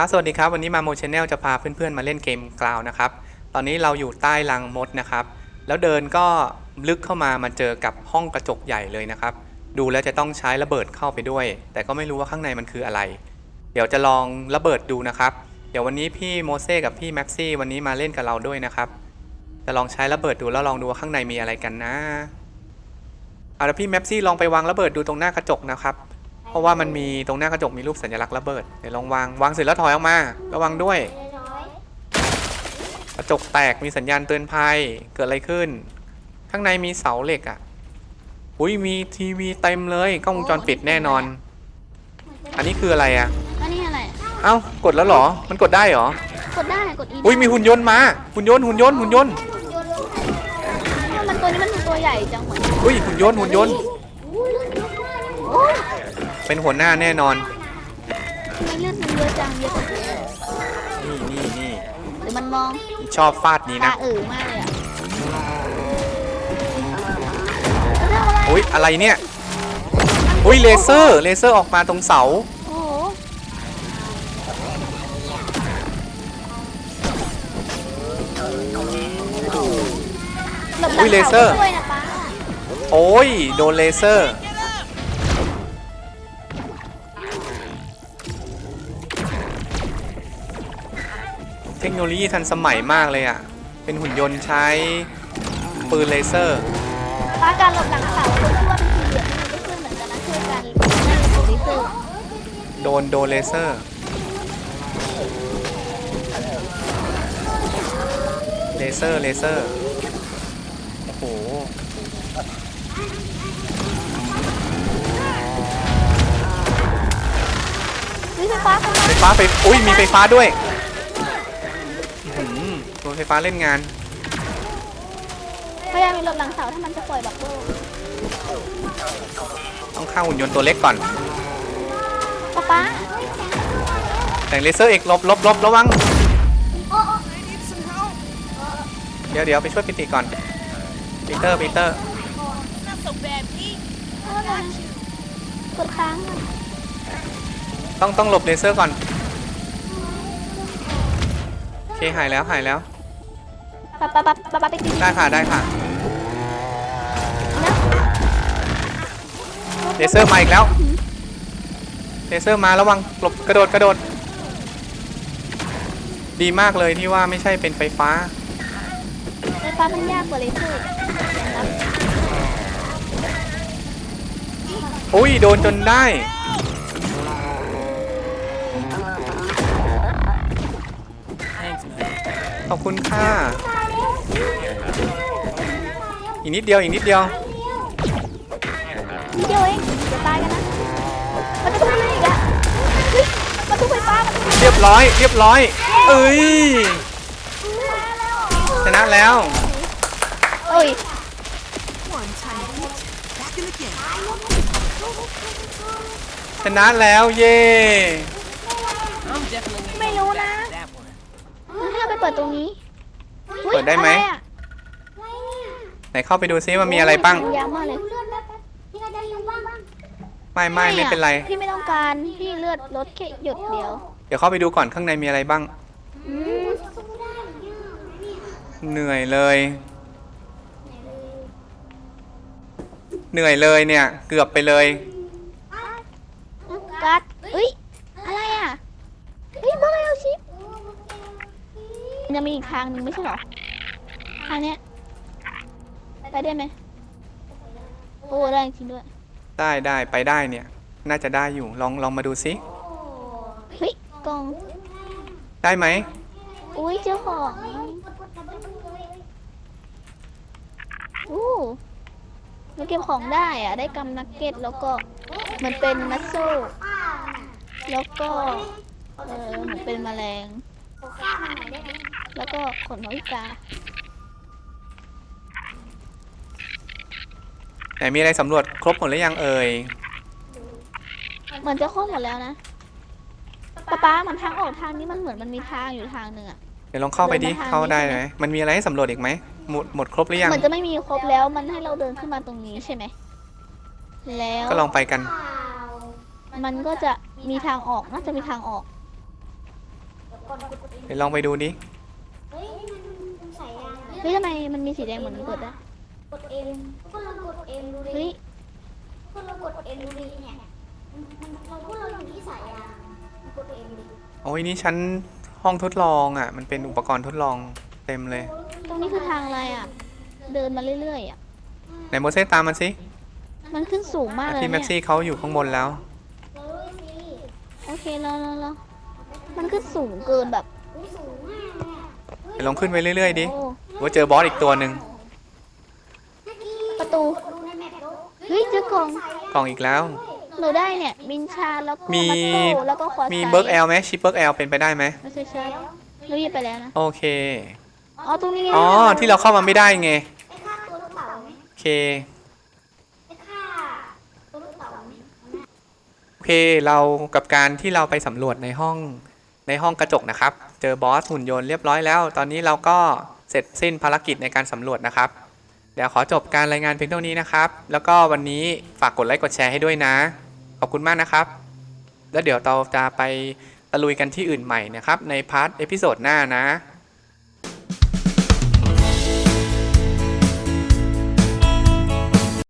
ครับสวัสดีครับวันนี้มาโมชแนลจะพาเพื่อนๆมาเล่นเกมกราวนะครับตอนนี้เราอยู่ใต้รังมดนะครับ แล้วเดินก็ลึกเข้ามามาเจอกับห้องกระจกใหญ่เลยนะครับ ดูแล้วจะต้องใช้ระเบิดเข้าไปด้วย แต่ก็ไม่รู้ว่าข้างในมันคืออะไร เดี๋ยวจะลองระเบิดดูนะครับ เดี๋ยววันนี้พี่โมเซ่กับพี่แม็กซี่วันนี้มาเล่นกับเราด้วยนะครับจะลองใช้ระเบิดดูแล้วลองดูว่าข้างในมีอะไรกันนะเอาละพี่แม็กซี่ลองไปวางระเบิดดูตรงหน้ากระจกนะครับ เพราะว่ามันมีตรงหน้ากระจกมีรูปสัญลักษณ์ระเบิด เดี๋ยวลองวางวางเสร็จแล้วถอยออกมา ระวังด้วย กระจกแตกมีสัญญาณเตือนภัย เกิดอะไรขึ้น ข้างในมีเสาเหล็กอะ อุ้ยมีทีวีเต็มเลยกล้องวงจรปิดแน่นอน อันนี้คืออะไรอะ อันนี้อะไร เอ้ากดแล้วเหรอ มันกดได้เหรอ กดได้ กดอีอุ้ยมีหุ่นยนต์มา หุ่นยนต์หุ่นยนต์หุ่นยนต์ มันตัวนี้มันตัวใหญ่จังเหมือนอุ้ยหุ่นยนต์หุ่นยนต์โอ้ย เป็นหัวหน้าแน่นอน ทำไมเลือดมันเยอะจังเยอะกว่าเดิมนี่นี่นี่หรือมันมองชอบฟาดนี้ตานะ เอ๋อมากเลยอะแล้วทำอะไรอุ้ยอะไรเนี่ย อุ้ยเลเซอร์ เลเซอร์ออกมาตรงเสา โอ้โหหลบหลัอุ้งยเลเซอร์ ขาด้วยนะป้าโอ้ย โดนเลเซอร์ เทคโนโลยีทันสมัยมากเลยอะ่ะ เป็นหุ่นยนต์ใช้ปืนเลเซอร์ป้าการหลบหลังเขาคนที่ว่าเป็นสีเหลืองนี่ก็ช่วยเหมือนกันนะช่วยกันนั่นคือเลเซอร์โดนโดนเลเซอร์ เลเซอร์ เลเซอร์ โอ้โห นี่ไฟฟ้าเข้ามา ไฟฟ้าไฟอุ้ยมีไฟฟ้าด้วยอื้อหือโดน ไฟฟ้าเล่นงานพยายามมีหลบหลังเสาถ้ามันจะปล่อยบับเบิ้ลต้องฆ่าหุ่นยนต์ตัวเล็กก่อนป๊าป๊าแต่งเลเซอร์อีกหลบหลบหลบระวังเดี๋ยวเดี๋ยวไปช่วยปิติก่อนปีเตอร์ปีเตอร์กดค้างอะต้องต้องหลบเลเซอร์ก่อนโอเคหายแล้วหายแล้ว ป๊าป๊าป๊าป๊าป๊าไปตีได้ค่ะได้ค่ะนะเลเซอร์มาอีกแล้วเลเซอร์มาระวังหลบกระโดดกระโดด ดีมากเลยที่ว่าไม่ใช่เป็นไฟฟ้า ไฟฟ้ามันยากกว่าเลเซอร์อุ้ยโดนจนได้ ขอบคุณค่ะ อีกนิดเดียวอีกนิดเดียวนิดเดียวเองจะตายกันนะมันจะทุบอะไรอีกอะเฮ้ยมันทุบไฟฟ้ามันทุบเรียบร้อยเรียบร้อยเอ้ยชนะแล้วโอ้ยชนะแล้วเย่ไม่รู้นะ มันให้เราไปเปิดตรงนี้อุ๊ย เปิดได้ไหมอะรอะไหนเข้าไปดูซิว่ามีอะไรบ้าง ยาวมากเลยไม่ไม่ไม่เป็นไร พี่ไม่ต้องการพี่เลือดลดแค่หยดเดียวเดี๋ยวเข้าไปดูก่อนข้างในมีอะไรบ้าง อืมเหนื่อยเลย เหนื่อยเลยเนี่ย เกือบไปเลย กัดเอ้ย อะไรอะ เฮ้ยเบอร์เอลชิปมัน จะมีอีกทางหนึ่งไม่ใช่เหรอทางเนี้ยไปได้ไหมโอ้ได้จริงด้วยได้ได้ไปได้เนี่ย น่าจะได้อยู่ลองลองมาดูซิเฮ้ยกล่องได้ไหมอุ้ยเจ้าของอู้เราเก็บของได้อะได้กำนักเก็ตแล้วก็มันเป็นมัสโซแล้วก็เออเหมือนเป็นแมลง แล้วก็ขนนกอีกาไหนมีอะไรสำรวจครบหมดหรือยังเอ่ยเหมือนจะครบหมดแล้วนะป๊าป๊าเหมือนทางออกทางนี้มันเหมือนมันมีทางอยู่ทางหนึ่งอะเดี๋ยวลองเข้าไปดิเดินมาทางนี้เข้าได้ใช่ไหไหมมมันมีอะไรให้สำรวจอีกไหมหมดหมดครบหรือยังเหมือนจะไม่มีครบแล้วมันให้เราเดินขึ้นมาตรงนี้ใช่ไหมแล้วก็ลองไปกัน มันก็จะมีทางออกน่าจะมีทางออกก่อนกดเองเดี๋ยวลองไปดูดิ เฮ้ยทำไมมันมีสีแดงเหมือนมันกดอะกดเองก็ลองกดเองดูดิเฮ้ยก็ลองกดเองดูดิเนี่ยมันมันเราพวกเราอยู่ที่สายยางมันกดเองดิโอ้ยนี่ชั้นห้องทดลองอะ มันเป็นอุปกรณ์ทดลองเต็มเลย ตรงนี้คือทางอะไรอะเดินมาเรื่อยๆอะไหนโมเสสตามมันสิมันขึ้นสูงมากเลยพี่แม็กเนี่ยซี่เขาอยู่ข้างบนแล้ว เราด้วยสิโอเครอรอรอมันขึ้นสูงเกินแบบ อุ้ยสูงมากเลยอะเดี๋ยวลองขึ้นไปเรื่อยๆดิ โอ้ ว่าเจอบอสอีกตัวหนึ่งเมื่อกี้ประตูกดดูในแมปดูเฮ้ยเจอกล่องสายยางกล่องอีกแล้ว หนูได้เนี่ยมินชาแล้วก็มี มัตโต้แล้วก็ควอไซมีเบิร์กแอลไหมชิปเบิร์กแอลเป็นไปได้ไหมไม่ใช่ใช่เราหยิบไปแล้วนะโอเค อ๋อตรงนี้ไงอ๋อ ที่เราเข้ามาไม่ได้ไงไปฆ่าตัวลูกเต่าไหมโอเคไปฆ่าตัวลูกเต่าไหมโอเค เรากับการที่เราไปสำรวจในห้องในห้องกระจกนะครับ เจอบอสหุ่นยนต์เรียบร้อยแล้ว ตอนนี้เราก็ เสร็จสิ้นภารกิจในการสำรวจนะครับ เดี๋ยวขอจบการรายงานเพียงเท่านี้นะครับ แล้วก็วันนี้ฝากกดไลค์กดแชร์ให้ด้วยนะ ขอบคุณมากนะครับ แล้วเดี๋ยวเราจะไปตะลุยกันที่อื่นใหม่นะครับ ในพาร์ทเอพิโซดหน้านะ